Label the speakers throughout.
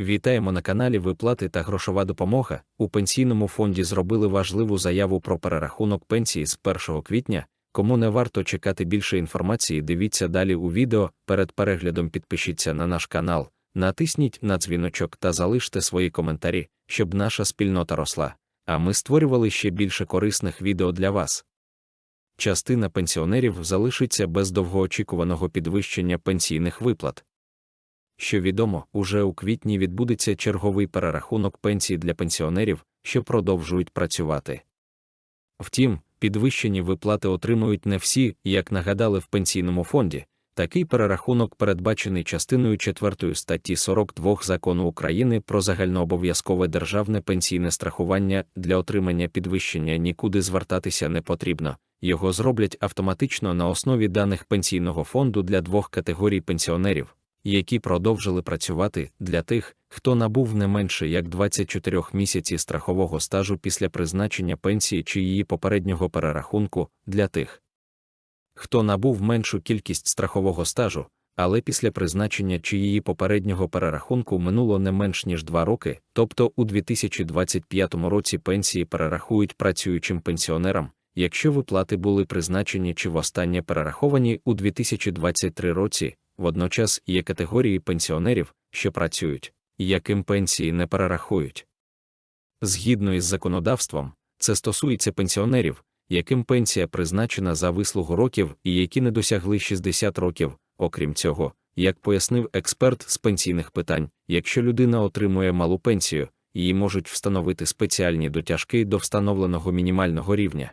Speaker 1: Вітаємо на каналі Виплати та грошова допомога. У пенсійному фонді зробили важливу заяву про перерахунок пенсії з 1 квітня. Кому не варто чекати більше інформації, дивіться далі у відео. Перед переглядом підпишіться на наш канал, натисніть на дзвіночок та залиште свої коментарі, щоб наша спільнота росла. А ми створювали ще більше корисних відео для вас. Частина пенсіонерів залишиться без довгоочікуваного підвищення пенсійних виплат. Що відомо, уже у квітні відбудеться черговий перерахунок пенсій для пенсіонерів, що продовжують працювати. Втім, підвищені виплати отримують не всі, як нагадали в пенсійному фонді. Такий перерахунок передбачений частиною 4 статті 42 закону України про загальнообов'язкове державне пенсійне страхування для отримання підвищення нікуди звертатися не потрібно. Його зроблять автоматично на основі даних пенсійного фонду для двох категорій пенсіонерів, які продовжили працювати для тих, хто набув не менше як 24 місяці страхового стажу після призначення пенсії чи її попереднього перерахунку для тих, хто набув меншу кількість страхового стажу, але після призначення чи її попереднього перерахунку минуло не менш ніж 2 роки, тобто у 2025 році пенсії перерахують працюючим пенсіонерам, якщо виплати були призначені чи востаннє перераховані у 2023 році. Водночас є категорії пенсіонерів, що працюють, яким пенсії не перерахують. Згідно із законодавством, це стосується пенсіонерів, яким пенсія призначена за вислугу років і які не досягли 60 років. Окрім цього, як пояснив експерт з пенсійних питань, якщо людина отримує малу пенсію, її можуть встановити спеціальні дотяжки до встановленого мінімального рівня.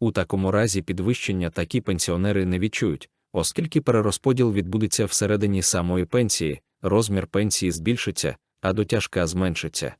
Speaker 1: У такому разі підвищення такі пенсіонери не відчують, оскільки перерозподіл відбудеться всередині самої пенсії, розмір пенсії збільшиться, а дотяжка зменшиться.